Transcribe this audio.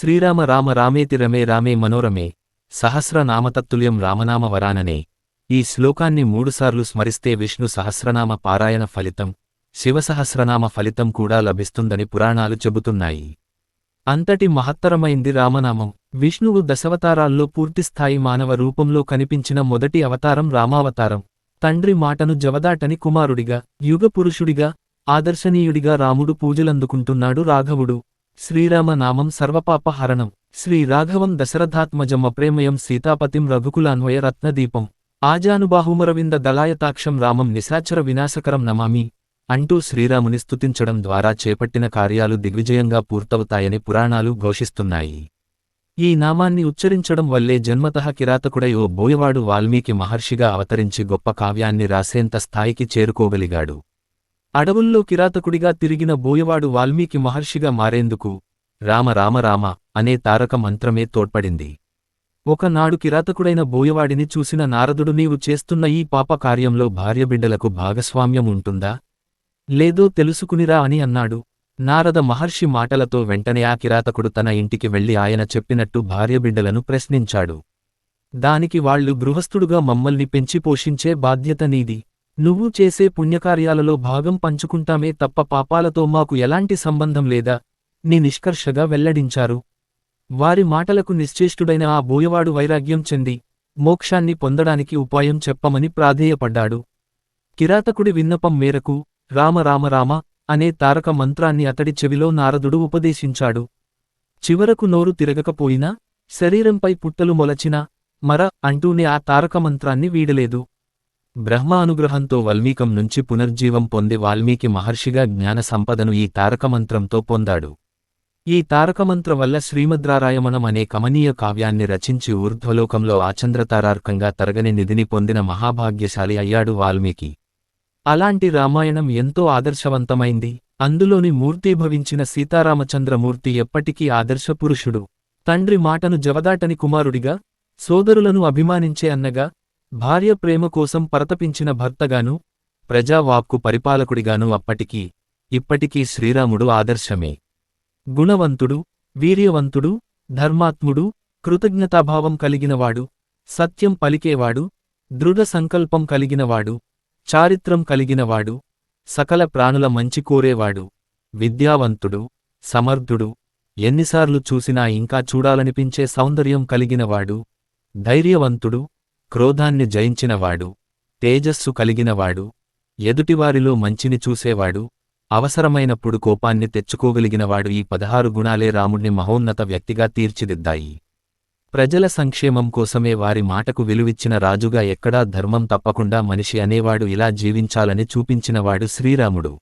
శ్రీరామ రామ రామేతి రమే రామే మనోరమే సహస్రనామతత్తుల్యం రామనామ వరాననే. ఈ శ్లోకాన్ని మూడుసార్లు స్మరిస్తే విష్ణు సహస్రనామ పారాయణ ఫలితం శివసహస్రనామ ఫలితం కూడా లభిస్తుందని పురాణాలు చెబుతున్నాయి. అంతటి మహత్తరమైంది రామనామం. విష్ణువు దశవతారాల్లో పూర్తిస్థాయి మానవ రూపంలో కనిపించిన మొదటి అవతారం రామావతారం. తండ్రి మాటను జవదాటని కుమారుడిగా యుగపురుషుడిగా ఆదర్శనీయుడిగా రాముడు పూజలందుకుంటున్నాడు రాఘవుడు. శ్రీరామనామం సర్వపాపహరణం. శ్రీ రాఘవం దశరథాత్మజం అప్రేమయం సీతాపతిం రఘుకులాన్వయ రత్నదీపం. ఆజానుబాహుమరవింద దళాయతాక్షం రామం నిశాచర వినాశకరం నమామి. అంటూ శ్రీరాముని స్తుతించడం ద్వారా చేపట్టిన కార్యాలు దిగ్విజయంగా పూర్తవుతాయని పురాణాలు ఘోషిస్తున్నాయి. ఈ నామాన్ని ఉచ్చరించడం వల్లే జన్మతః కిరాతకుడై ఓ బోయవాడు వాల్మీకి మహర్షిగా అవతరించి గొప్ప కావ్యాన్ని రాసేంత స్థాయికి చేరుకోగలిగాడు. అడవుల్లో కిరాతకుడిగా తిరిగిన బోయవాడు వాల్మీకి మహర్షిగా మారేందుకు రామ రామ రామ అనే తారక మంత్రమే తోడ్పడింది. ఒకనాడు కిరాతకుడైన బోయవాడిని చూసిన నారదుడు నీవు చేస్తున్న ఈ పాప కార్యంలో భార్యబిడ్డలకు భాగస్వామ్యం ఉంటుందా? లేదో తెలుసుకునిరా అని అన్నాడు. నారద మహర్షి మాటలతో వెంటనే ఆ కిరాతకుడు తన ఇంటికి వెళ్ళి ఆయన చెప్పినట్టు భార్యబిడ్డలను ప్రశ్నించాడు. దానికి వాళ్ళు గృహస్థుడుగా మమ్మల్ని పెంచి పోషించే బాధ్యత నీది. నువ్వు చేసే పుణ్యకార్యాలలో భాగం పంచుకుంటామే తప్ప పాపాలతో మాకు ఎలాంటి సంబంధం లేదా? నీ నిష్కర్షగా వెల్లడించారు. వారి మాటలకు నిశ్చేష్టుడైన ఆ బోయవాడు వైరాగ్యం చెంది మోక్షాన్ని పొందడానికి ఉపాయం చెప్పమని ప్రాధేయపడ్డాడు. కిరాతకుడి విన్నపం మేరకు రామ రామ రామ అనే తారక మంత్రాన్ని అతడి చెవిలో నారదుడు ఉపదేశించాడు. చివరకు నోరు తిరగకపోయినా శరీరంపై పుట్టలు మొలచినా మర అంటూనే ఆ తారక మంత్రాన్ని వీడలేదు. బ్రహ్మ అనుగ్రహంతో వల్మీకం నుంచి పునర్జీవం పొంది వాల్మీకి మహర్షిగా జ్ఞాన సంపదను ఈ తారకమంత్రంతో పొందాడు. ఈ తారకమంత్ర వల్ల శ్రీమద్రారాయమణం అనే కమనీయ కావ్యాన్ని రచించి ఊర్ధ్వలోకంలో ఆచంద్రతారార్కంగా తరగని నిధిని పొందిన మహాభాగ్యశాలి అయ్యాడు వాల్మీకి. అలాంటి రామాయణం ఎంతో ఆదర్శవంతమైంది. అందులోని మూర్తీభవించిన సీతారామచంద్రమూర్తి ఎప్పటికీ ఆదర్శపురుషుడు తండ్రి మాటను జవదాటని కుమారుడిగా సోదరులను అభిమానించే అన్నగా భార్య ప్రేమ కోసం పరతపించిన భర్తగాను ప్రజావాక్కు పరిపాలకుడిగాను అప్పటికీ ఇప్పటికీ శ్రీరాముడు ఆదర్శమే. గుణవంతుడు వీర్యవంతుడు ధర్మాత్ముడు కృతజ్ఞతాభావం కలిగినవాడు సత్యం పలికేవాడు దృఢ సంకల్పం కలిగినవాడు చారిత్రం కలిగినవాడు సకల ప్రాణుల మంచి కోరేవాడు విద్యావంతుడు సమర్థుడు ఎన్నిసార్లు చూసినా ఇంకా చూడాలనిపించే సౌందర్యం కలిగినవాడు ధైర్యవంతుడు క్రోధాన్ని జయించినవాడు తేజస్సు కలిగినవాడు ఎదుటివారిలో మంచిని చూసేవాడు అవసరమైనప్పుడు కోపాన్ని తెచ్చుకోగలిగినవాడు ఈ పదహారు గుణాలే రాముణ్ణి మహోన్నత వ్యక్తిగా తీర్చిదిద్దాయి. ప్రజల సంక్షేమం కోసమే వారి మాటకు విలువిచ్చిన రాజుగా ఎక్కడా ధర్మం తప్పకుండా మనిషి అనేవాడు ఇలా జీవించాలని చూపించినవాడు శ్రీరాముడు.